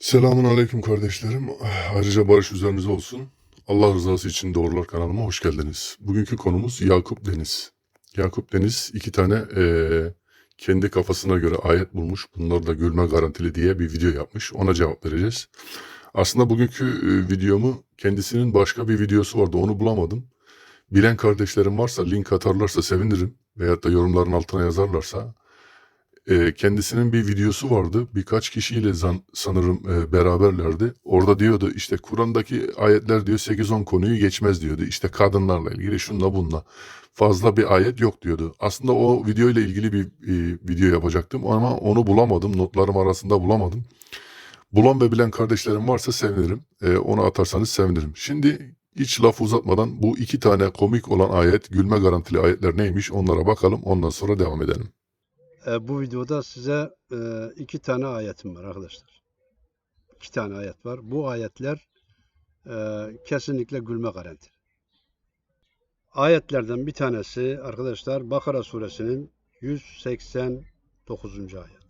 Selamun aleyküm kardeşlerim. Ayrıca barış üzerinize olsun. Allah rızası için Doğrular kanalıma hoş geldiniz. Bugünkü konumuz Yakup Deniz. Yakup Deniz iki tane eee, kendi kafasına göre ayet bulmuş. Bunlar da gülme garantili diye bir video yapmış. Ona cevap vereceğiz. Aslında bugünkü e, videomu kendisinin başka bir videosu vardı. Onu bulamadım. Bilen kardeşlerim varsa link atarlarsa sevinirim. Veyahut da yorumların altına yazarlarsa e, kendisinin bir videosu vardı. Birkaç kişiyle zan, sanırım e, beraberlerdi. Orada diyordu işte Kur'an'daki ayetler diyor 8-10 konuyu geçmez diyordu. İşte kadınlarla ilgili şunla bunla fazla bir ayet yok diyordu. Aslında o video ile ilgili bir e, video yapacaktım ama onu bulamadım. Notlarım arasında bulamadım. Bulan ve bilen kardeşlerim varsa sevinirim. E, onu atarsanız sevinirim. Şimdi hiç laf uzatmadan bu iki tane komik olan ayet, gülme garantili ayetler neymiş onlara bakalım. Ondan sonra devam edelim. E, bu videoda size e, iki tane ayetim var arkadaşlar. İki tane ayet var. Bu ayetler e, kesinlikle gülme garanti. Ayetlerden bir tanesi arkadaşlar Bakara suresinin 189. ayet.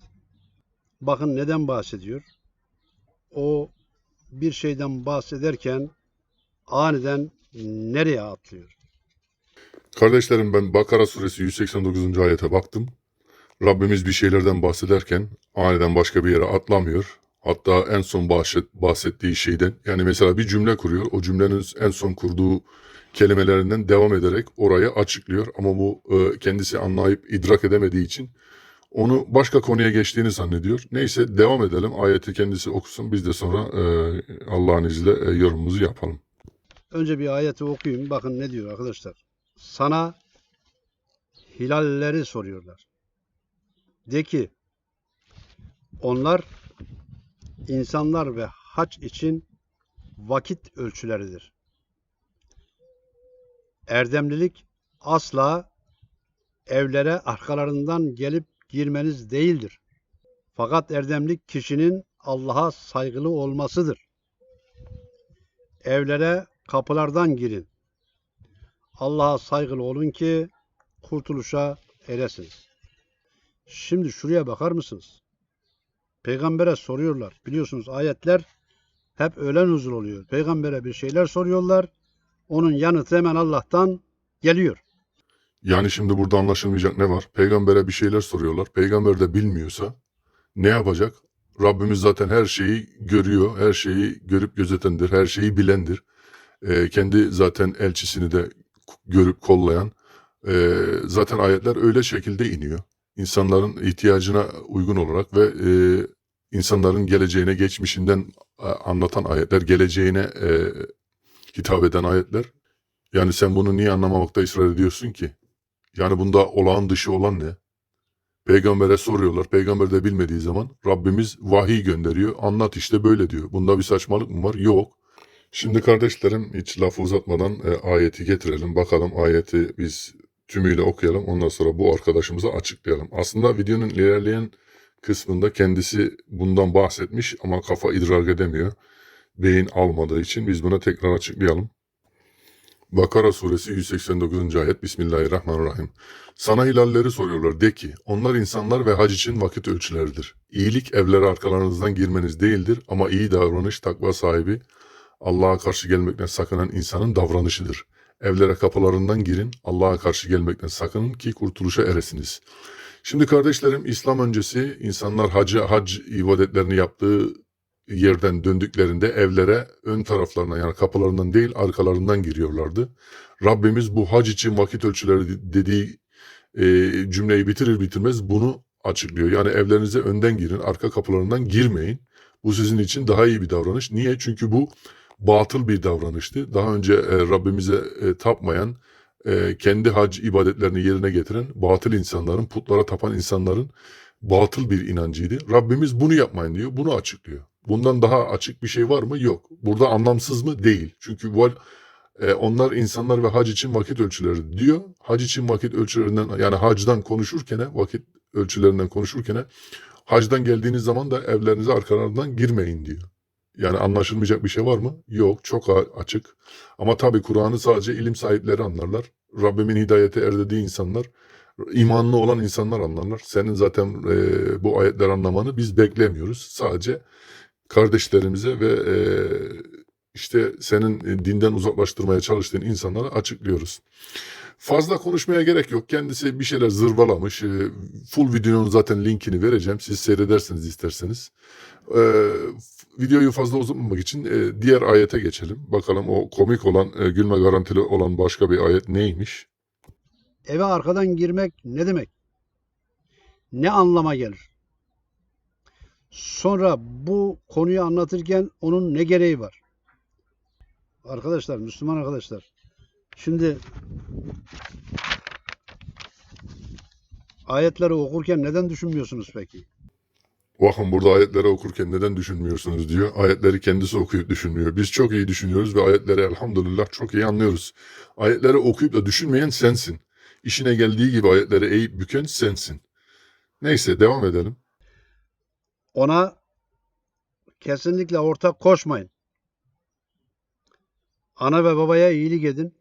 Bakın neden bahsediyor? O bir şeyden bahsederken aniden nereye atlıyor? Kardeşlerim ben Bakara suresi 189. ayete baktım. Rabbimiz bir şeylerden bahsederken aniden başka bir yere atlamıyor. Hatta en son bahset, bahsettiği şeyden yani mesela bir cümle kuruyor. O cümlenin en son kurduğu kelimelerinden devam ederek orayı açıklıyor. Ama bu e, kendisi anlayıp idrak edemediği için onu başka konuya geçtiğini zannediyor. Neyse devam edelim. Ayeti kendisi okusun. Biz de sonra e, Allah'ın izniyle e, yorumumuzu yapalım. Önce bir ayeti okuyayım. Bakın ne diyor arkadaşlar. Sana hilalleri soruyorlar. De ki onlar insanlar ve hac için vakit ölçüleridir. Erdemlilik asla evlere arkalarından gelip girmeniz değildir. Fakat erdemlik kişinin Allah'a saygılı olmasıdır. Evlere kapılardan girin. Allah'a saygılı olun ki kurtuluşa eresiniz. Şimdi şuraya bakar mısınız? Peygambere soruyorlar. Biliyorsunuz ayetler hep öğlen huzur oluyor. Peygambere bir şeyler soruyorlar. Onun yanıtı hemen Allah'tan geliyor. Yani şimdi burada anlaşılmayacak ne var? Peygambere bir şeyler soruyorlar. Peygamber de bilmiyorsa ne yapacak? Rabbimiz zaten her şeyi görüyor, her şeyi görüp gözetendir, her şeyi bilendir. Ee, kendi zaten elçisini de görüp kollayan. Ee, zaten ayetler öyle şekilde iniyor. İnsanların ihtiyacına uygun olarak ve e, insanların geleceğine, geçmişinden anlatan ayetler, geleceğine e, hitap eden ayetler. Yani sen bunu niye anlamamakta ısrar ediyorsun ki? Yani bunda olağan dışı olan ne? Peygambere soruyorlar. Peygamber de bilmediği zaman Rabbimiz vahiy gönderiyor. Anlat işte böyle diyor. Bunda bir saçmalık mı var? Yok. Şimdi kardeşlerim hiç lafı uzatmadan e, ayeti getirelim. Bakalım ayeti biz tümüyle okuyalım. Ondan sonra bu arkadaşımıza açıklayalım. Aslında videonun ilerleyen kısmında kendisi bundan bahsetmiş ama kafa idrak edemiyor. Beyin almadığı için biz buna tekrar açıklayalım. Bakara suresi 189. ayet Bismillahirrahmanirrahim. Sana hilalleri soruyorlar de ki onlar insanlar ve hac için vakit ölçüleridir. İyilik evlere arkalarınızdan girmeniz değildir ama iyi davranış takva sahibi Allah'a karşı gelmekten sakınan insanın davranışıdır. Evlere kapılarından girin Allah'a karşı gelmekten sakının ki kurtuluşa eresiniz. Şimdi kardeşlerim İslam öncesi insanlar hacı, hac ibadetlerini yaptığı yerden döndüklerinde evlere ön taraflarına yani kapılarından değil arkalarından giriyorlardı. Rabbimiz bu hac için vakit ölçüleri dediği e, cümleyi bitirir bitirmez bunu açıklıyor. Yani evlerinize önden girin, arka kapılarından girmeyin. Bu sizin için daha iyi bir davranış. Niye? Çünkü bu batıl bir davranıştı. Daha önce e, Rabbimize e, tapmayan, e, kendi hac ibadetlerini yerine getiren batıl insanların, putlara tapan insanların batıl bir inancıydı. Rabbimiz bunu yapmayın diyor, bunu açıklıyor. Bundan daha açık bir şey var mı? Yok. Burada anlamsız mı? Değil. Çünkü bu e, onlar insanlar ve hac için vakit ölçüleri diyor. Hac için vakit ölçülerinden yani hacdan konuşurken vakit ölçülerinden konuşurken hacdan geldiğiniz zaman da evlerinize arkalarından girmeyin diyor. Yani anlaşılmayacak bir şey var mı? Yok. Çok açık. Ama tabii Kur'an'ı sadece ilim sahipleri anlarlar. Rabbimin hidayete erdiği insanlar, imanlı olan insanlar anlarlar. Senin zaten e, bu ayetler anlamanı biz beklemiyoruz. Sadece kardeşlerimize ve e, işte senin e, dinden uzaklaştırmaya çalıştığın insanlara açıklıyoruz. Fazla konuşmaya gerek yok. Kendisi bir şeyler zırvalamış. E, full videonun zaten linkini vereceğim. Siz seyredersiniz isterseniz. E, videoyu fazla uzatmamak için diğer ayete geçelim. Bakalım o komik olan, gülme garantili olan başka bir ayet neymiş? Eve arkadan girmek ne demek? Ne anlama gelir? Sonra bu konuyu anlatırken onun ne gereği var? Arkadaşlar, Müslüman arkadaşlar. Şimdi ayetleri okurken neden düşünmüyorsunuz peki? Bakın burada ayetleri okurken neden düşünmüyorsunuz diyor. Ayetleri kendisi okuyup düşünmüyor. Biz çok iyi düşünüyoruz ve ayetleri elhamdülillah çok iyi anlıyoruz. Ayetleri okuyup da düşünmeyen sensin. İşine geldiği gibi ayetleri eğip büken sensin. Neyse devam edelim. Ona kesinlikle ortak koşmayın. Ana ve babaya iyilik edin.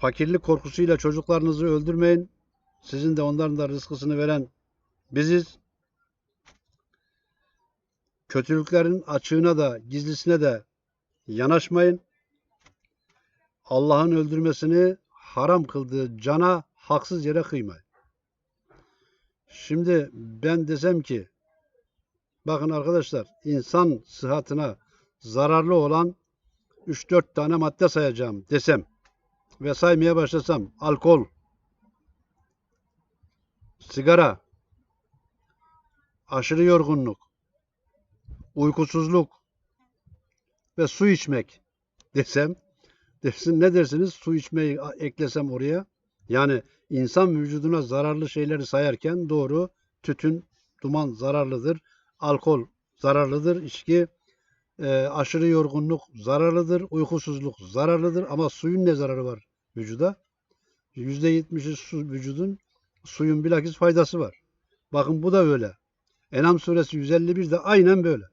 Fakirlik korkusuyla çocuklarınızı öldürmeyin. Sizin de onların da rızkısını veren biziz. Kötülüklerin açığına da gizlisine de yanaşmayın. Allah'ın öldürmesini haram kıldığı cana haksız yere kıymayın. Şimdi ben desem ki bakın arkadaşlar insan sıhhatine zararlı olan 3-4 tane madde sayacağım desem ve saymaya başlasam alkol, sigara, aşırı yorgunluk, uykusuzluk ve su içmek desem dersin ne dersiniz? Su içmeyi eklesem oraya. Yani insan vücuduna zararlı şeyleri sayarken doğru tütün, duman zararlıdır, alkol zararlıdır, içki, e, aşırı yorgunluk zararlıdır, uykusuzluk zararlıdır ama suyun ne zararı var vücuda? %70'i su vücudun suyun bilakis faydası var. Bakın bu da öyle. Enam suresi 151 de aynen böyle.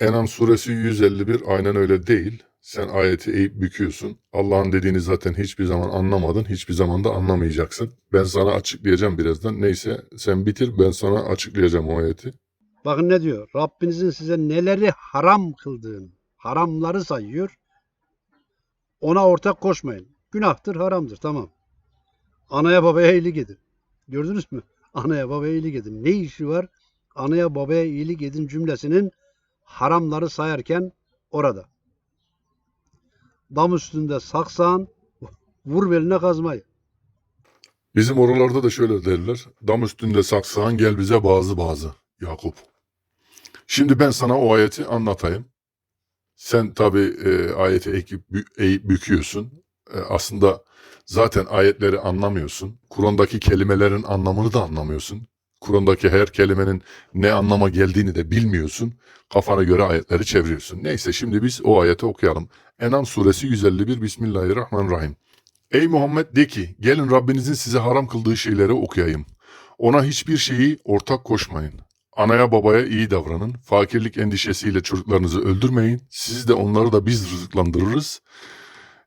Enam suresi 151 aynen öyle değil. Sen ayeti eğip büküyorsun. Allah'ın dediğini zaten hiçbir zaman anlamadın. Hiçbir zaman da anlamayacaksın. Ben sana açıklayacağım birazdan. Neyse sen bitir ben sana açıklayacağım o ayeti. Bakın ne diyor? Rabbinizin size neleri haram kıldığını, haramları sayıyor. Ona ortak koşmayın. Günahtır, haramdır. Tamam. Anaya babaya iyilik edin. Gördünüz mü? Anaya babaya iyilik edin. Ne işi var? Anaya babaya iyilik edin cümlesinin haramları sayarken orada. Dam üstünde saksağın, vur beline kazmayı. Bizim oralarda da şöyle derler. Dam üstünde saksağın gel bize bazı bazı. Yakup. Şimdi ben sana o ayeti anlatayım. Sen tabi e, ayeti ekip, eğip büküyorsun. E, aslında zaten ayetleri anlamıyorsun. Kur'an'daki kelimelerin anlamını da anlamıyorsun. Kur'an'daki her kelimenin ne anlama geldiğini de bilmiyorsun. Kafana göre ayetleri çeviriyorsun. Neyse şimdi biz o ayeti okuyalım. Enam suresi 151 Bismillahirrahmanirrahim. Ey Muhammed de ki gelin Rabbinizin size haram kıldığı şeyleri okuyayım. Ona hiçbir şeyi ortak koşmayın. Anaya babaya iyi davranın. Fakirlik endişesiyle çocuklarınızı öldürmeyin. Siz de onları da biz rızıklandırırız.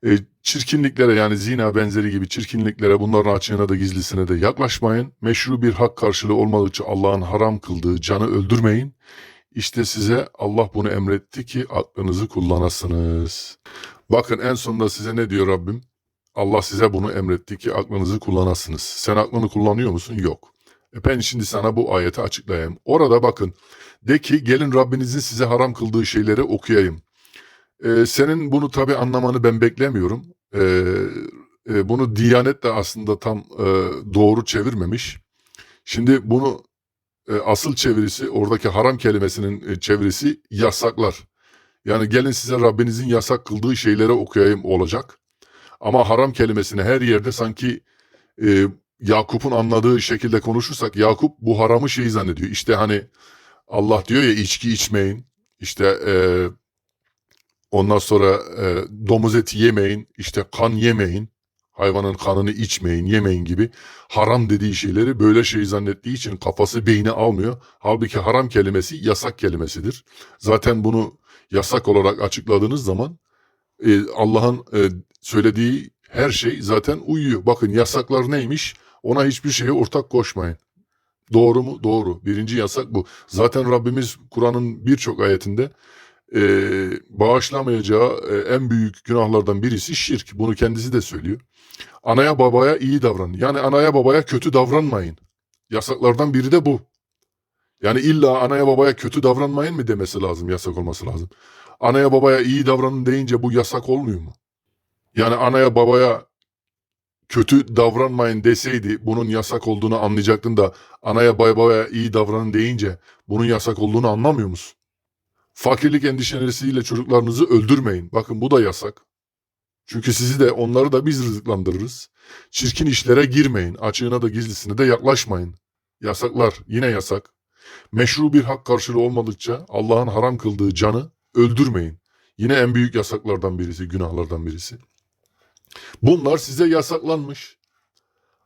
E, çirkinliklere yani zina benzeri gibi çirkinliklere bunların açığına da gizlisine de yaklaşmayın. Meşru bir hak karşılığı olmadıkça Allah'ın haram kıldığı canı öldürmeyin. İşte size Allah bunu emretti ki aklınızı kullanasınız. Bakın en sonunda size ne diyor Rabbim? Allah size bunu emretti ki aklınızı kullanasınız. Sen aklını kullanıyor musun? Yok. E ben şimdi sana bu ayeti açıklayayım. Orada bakın. De ki gelin Rabbinizin size haram kıldığı şeyleri okuyayım. E, senin bunu tabi anlamanı ben beklemiyorum. E, e, bunu Diyanet de aslında tam e, doğru çevirmemiş. Şimdi bunu e, asıl çevirisi oradaki haram kelimesinin e, çevirisi yasaklar. Yani gelin size Rabbinizin yasak kıldığı şeyleri okuyayım olacak. Ama haram kelimesini her yerde sanki e, Yakup'un anladığı şekilde konuşursak Yakup bu haramı şey zannediyor. İşte hani Allah diyor ya içki içmeyin. İşte e, ondan sonra e, domuz eti yemeyin. işte kan yemeyin. Hayvanın kanını içmeyin, yemeyin gibi haram dediği şeyleri böyle şey zannettiği için kafası beyni almıyor. Halbuki haram kelimesi yasak kelimesidir. Zaten bunu yasak olarak açıkladığınız zaman e, Allah'ın e, söylediği her şey zaten uyuyor. Bakın yasaklar neymiş? Ona hiçbir şeye ortak koşmayın. Doğru mu? Doğru. Birinci yasak bu. Zaten Rabbimiz Kur'an'ın birçok ayetinde e, bağışlamayacağı e, en büyük günahlardan birisi şirk. Bunu kendisi de söylüyor. Anaya babaya iyi davranın. Yani anaya babaya kötü davranmayın. Yasaklardan biri de bu. Yani illa anaya babaya kötü davranmayın mı demesi lazım, yasak olması lazım. Anaya babaya iyi davranın deyince bu yasak olmuyor mu? Yani anaya babaya kötü davranmayın deseydi bunun yasak olduğunu anlayacaktın da anaya babaya iyi davranın deyince bunun yasak olduğunu anlamıyor musun? Fakirlik endişeleriyle çocuklarınızı öldürmeyin. Bakın bu da yasak. Çünkü sizi de onları da biz rızıklandırırız. Çirkin işlere girmeyin. Açığına da gizlisine de yaklaşmayın. Yasaklar yine yasak. Meşru bir hak karşılığı olmadıkça Allah'ın haram kıldığı canı öldürmeyin. Yine en büyük yasaklardan birisi, günahlardan birisi. Bunlar size yasaklanmış.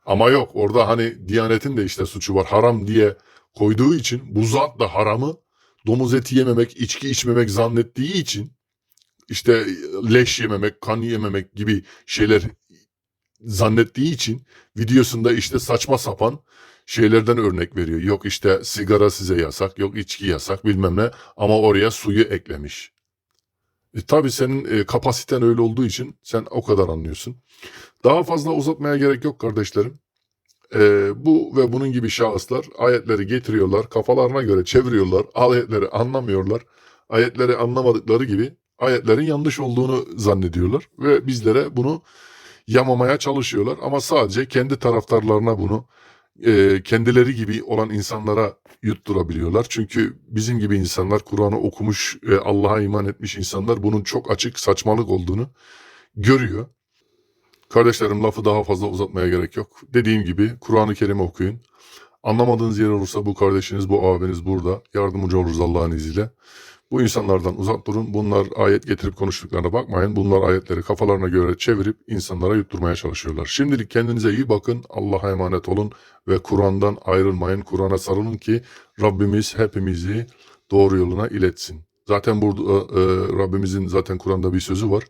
Ama yok orada hani Diyanet'in de işte suçu var. Haram diye koyduğu için bu zat da haramı domuz eti yememek, içki içmemek zannettiği için işte leş yememek, kan yememek gibi şeyler zannettiği için videosunda işte saçma sapan şeylerden örnek veriyor. Yok işte sigara size yasak, yok içki yasak bilmem ne ama oraya suyu eklemiş. E, tabii senin e, kapasiten öyle olduğu için sen o kadar anlıyorsun. Daha fazla uzatmaya gerek yok kardeşlerim. E, bu ve bunun gibi şahıslar ayetleri getiriyorlar, kafalarına göre çeviriyorlar, ayetleri anlamıyorlar. Ayetleri anlamadıkları gibi ayetlerin yanlış olduğunu zannediyorlar ve bizlere bunu yamamaya çalışıyorlar ama sadece kendi taraftarlarına bunu e, kendileri gibi olan insanlara yutturabiliyorlar. Çünkü bizim gibi insanlar Kur'an'ı okumuş, e, Allah'a iman etmiş insanlar bunun çok açık saçmalık olduğunu görüyor. Kardeşlerim lafı daha fazla uzatmaya gerek yok. Dediğim gibi Kur'an-ı Kerim okuyun. Anlamadığınız yer olursa bu kardeşiniz, bu abiniz burada. Yardımcı oluruz Allah'ın izniyle. Bu insanlardan uzak durun. Bunlar ayet getirip konuştuklarına bakmayın. Bunlar ayetleri kafalarına göre çevirip insanlara yutturmaya çalışıyorlar. Şimdilik kendinize iyi bakın. Allah'a emanet olun ve Kur'an'dan ayrılmayın. Kur'an'a sarılın ki Rabbimiz hepimizi doğru yoluna iletsin. Zaten burada e, Rabbimizin zaten Kur'an'da bir sözü var.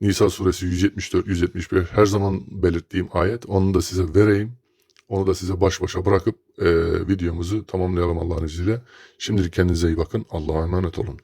Nisa suresi 174-171 her zaman belirttiğim ayet. Onu da size vereyim. Onu da size baş başa bırakıp e, videomuzu tamamlayalım Allah'ın izniyle. Şimdilik kendinize iyi bakın. Allah'a emanet olun.